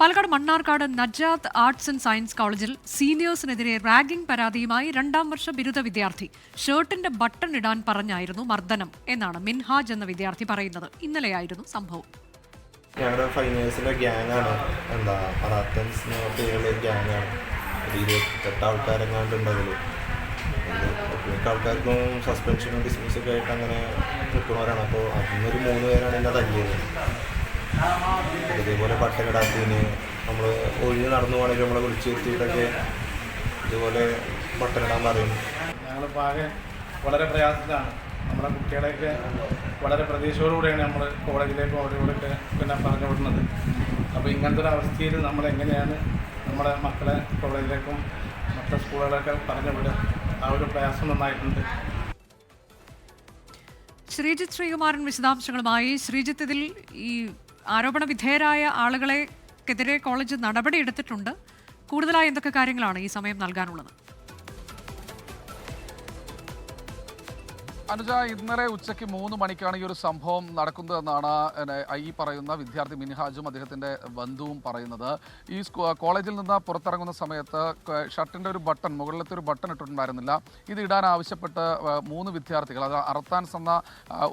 Palakkad Mannarkkad Najath arts and science കോളേജിൽ സീനിയേഴ്സിനെതിരെ ragging പരാതിയുമായി രണ്ടാം വർഷ ബിരുദ വിദ്യാർത്ഥി ഷർട്ടിന്റെ ബട്ടൺ ഇടാൻ പറഞ്ഞായിരുന്നു മർദ്ദനം എന്നാണ് മിൻഹാജ് എന്ന വിദ്യാർത്ഥി പറയുന്നത്. ഇന്നലെയായിരുന്നു സംഭവം. ഞങ്ങളുടെ ഫൈനേഴ്സിന്റെ ഗ്യാങ്ങാണ് എന്താ മറാത്തൻസ് എന്ന പേരുള്ള ഒരു ഗ്യാങ്ങാണ് ഒരു ഇരുപത്തെട്ട് ആൾക്കാരെങ്ങാണ്ട് ഉണ്ട് മിക്ക ആൾക്കാർക്കും സസ്പെൻഷനും ഡിസ്മിസൊക്കെ ആയിട്ട് അങ്ങനെ നിൽക്കുന്നവരാണ്. അപ്പോൾ അതിന്നൊരു മൂന്ന് പേരാണ് എന്നെ തല്ലിയത്. ഇതേപോലെ ബട്ടനിടാത്തതിന് നമ്മൾ ഒഴിഞ്ഞ് നടന്നു പോകണമെങ്കിൽ നമ്മളെ വിളിച്ച് വരുത്തിയിട്ടൊക്കെ ഇതുപോലെ ബട്ടനിടാൻ പറയും. ഞങ്ങളിപ്പോൾ ആകെ വളരെ പ്രയാസത്തിലാണ്. നമ്മുടെ കുട്ടികളെയൊക്കെ വളരെ പ്രതീക്ഷയോടുകൂടിയാണ് നമ്മൾ കോളേജിലേക്കും അവരോടൊക്കെ പിന്നെ പറഞ്ഞു വിടുന്നത് അപ്പോൾ ഇങ്ങനത്തെ ഒരു അവസ്ഥയിൽ നമ്മൾ എങ്ങനെയാണ് നമ്മുടെ മക്കളെ കോളേജിലേക്കും മറ്റു സ്കൂളുകളൊക്കെ പറഞ്ഞു വിടുക ആ ഒരു പ്രയാസം നന്നായിട്ടുണ്ട്. ശ്രീജിത് ശ്രീകുമാരൻ വിശദാംശങ്ങളുമായി. ശ്രീജിത്ത് ഇതിൽ ഈ ആരോപണ വിധേയരായ ആളുകളെക്കെതിരെ കോളേജ് നടപടിയെടുത്തിട്ടുണ്ട്. കൂടുതലായി എന്തൊക്കെ കാര്യങ്ങളാണ് ഈ സമയം നൽകാനുള്ളത്? അനുജ ഇന്നലെ ഉച്ചയ്ക്ക് മൂന്ന് മണിക്കാണ് ഈ ഒരു സംഭവം നടക്കുന്നതെന്നാണ് ഈ പറയുന്ന വിദ്യാർത്ഥി മിൻഹാജും അദ്ദേഹത്തിന്റെ ബന്ധുവും പറയുന്നത്. ഈ കോളേജിൽ നിന്ന് പുറത്തിറങ്ങുന്ന സമയത്ത് ഷർട്ടിന്റെ ഒരു ബട്ടൺ മുകളിലത്തെ ഒരു ബട്ടൺ ഇട്ടിട്ടുണ്ടായിരുന്നില്ല. ഇത് ഇടാൻ ആവശ്യപ്പെട്ട് മൂന്ന് വിദ്യാർത്ഥികൾ അത് അറത്താൻസ് എന്ന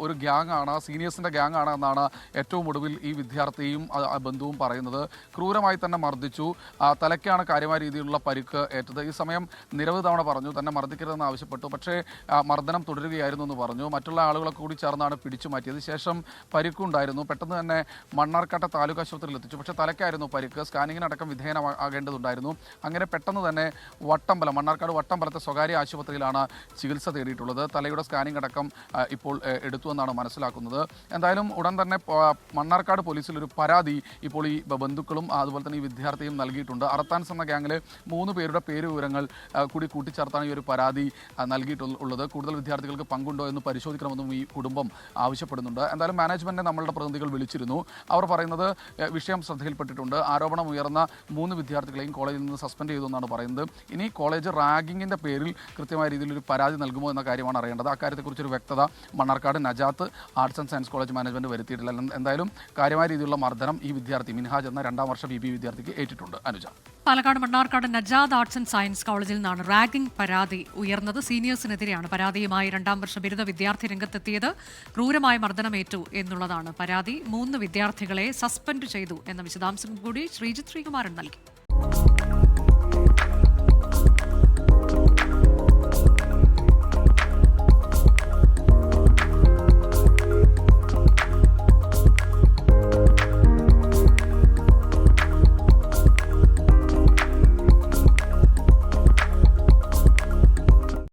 ഒരു ഗ്യാങ് ആണ് സീനിയേഴ്സിന്റെ ഗ്യാങ് ആണ് എന്നാണ് ഏറ്റവും ഒടുവിൽ ഈ വിദ്യാർത്ഥിയും ബന്ധുവും പറയുന്നത്. ക്രൂരമായി തന്നെ മർദ്ദിച്ചു. തലയ്ക്കാണ് കാര്യമായ രീതിയിലുള്ള പരിക്ക് ഏറ്റത്. ഈ സമയം നിരവധി തവണ പറഞ്ഞു തന്നെ മർദ്ദിക്കരുതെന്ന് ആവശ്യപ്പെട്ടു. പക്ഷേ മർദ്ദനം തുടരുകയായിരുന്നു എന്ന് പറഞ്ഞു. മറ്റുള്ള ആളുകളൊക്കെ കൂടി ചേർന്നാണ് പിടിച്ചു മാറ്റിയത്. ശേഷം പരിക്കുണ്ടായിരുന്നു പെട്ടെന്ന് തന്നെ മണ്ണാർക്കാട്ട താലൂക്ക് ആശുപത്രിയിൽ എത്തിച്ചു. പക്ഷേ തലക്കായിരുന്നു പരിക്ക്. സ്കാനിങ്ങിനടക്കം വിധേയനാകേണ്ടതുണ്ടായിരുന്നു. അങ്ങനെ പെട്ടെന്ന് തന്നെ വട്ടമ്പലം മണ്ണാർക്കാട് വട്ടമ്പലത്തെ സ്വകാര്യ ആശുപത്രിയിലാണ് ചികിത്സ തേടിയിട്ടുള്ളത്. തലയുടെ സ്കാനിംഗ് അടക്കം ഇപ്പോൾ എടുത്തു എന്നാണ് മനസ്സിലാക്കുന്നത്. എന്തായാലും ഉടൻ തന്നെ മണ്ണാർക്കാട് പോലീസിൽ ഒരു പരാതി ഇപ്പോൾ ഈ ബന്ധുക്കളും അതുപോലെ തന്നെ ഈ വിദ്യാർത്ഥിയും നൽകിയിട്ടുണ്ട്. അറത്താൻസ് എന്ന ഗ്യാങ്ങിലെ മൂന്ന് പേരുടെ പേര് വിവരങ്ങൾ കൂടി കൂട്ടിച്ചേർത്താണ് ഈ ഒരു പരാതി നൽകിയിട്ടുള്ളത്. കൂടുതൽ വിദ്യാർത്ഥികൾക്ക് പങ്കുണ്ടോ എന്ന് പരിശോധിക്കണമെന്നും ഈ കുടുംബം ആവശ്യപ്പെടുന്നുണ്ട്. എന്തായാലും മാനേജ്മെന്റിനെ നമ്മളുടെ പ്രതിനിധികൾ വിളിച്ചിരുന്നു. അവർ പറയുന്നത് വിഷയം ശ്രദ്ധയിൽപ്പെട്ടിട്ടുണ്ട്. ആരോപണം ഉയർന്ന മൂന്ന് വിദ്യാർത്ഥികളെയും കോളേജിൽ നിന്ന് സസ്പെൻഡ് ചെയ്തു എന്നാണ് പറയുന്നത്. ഇനി കോളേജ് റാഗിങ്ങിന്റെ പേരിൽ കൃത്യമായ രീതിയിൽ ഒരു പരാതി നൽകുമോ എന്ന കാര്യമാണ് അറിയേണ്ടത്. അക്കാര്യത്തെക്കുറിച്ചൊരു വ്യക്തത Mannarkkad Najath arts and science college management വരുത്തിയിട്ടില്ല. എന്തായാലും കാര്യമായ രീതിയിലുള്ള മർദ്ദനം ഈ വിദ്യാർത്ഥി മിൻഹാജ് എന്ന രണ്ടാം വർഷ ബി ബി വിദ്യാർത്ഥിക്ക് ഏറ്റിട്ടുണ്ട്. Anuja. Palakkad Mannarkkad Najad arts and science കോളേജിൽ നിന്നാണ് റാഗിംഗ് പരാതി ഉയർന്നത്. സീനിയേഴ്സിനെതിരെയാണ് പരാതിയുമായി രണ്ടാം വർഷ ബിരുദ വിദ്യാർത്ഥി രംഗത്തെത്തിയത്. ക്രൂരമായ മർദ്ദനമേറ്റു എന്നുള്ളതാണ് പരാതി. മൂന്ന് വിദ്യാർത്ഥികളെ സസ്പെൻഡ് ചെയ്തു എന്ന വിശദാംശം കൂടി ശ്രീജിത് ശ്രീകുമാരൻ നൽകി.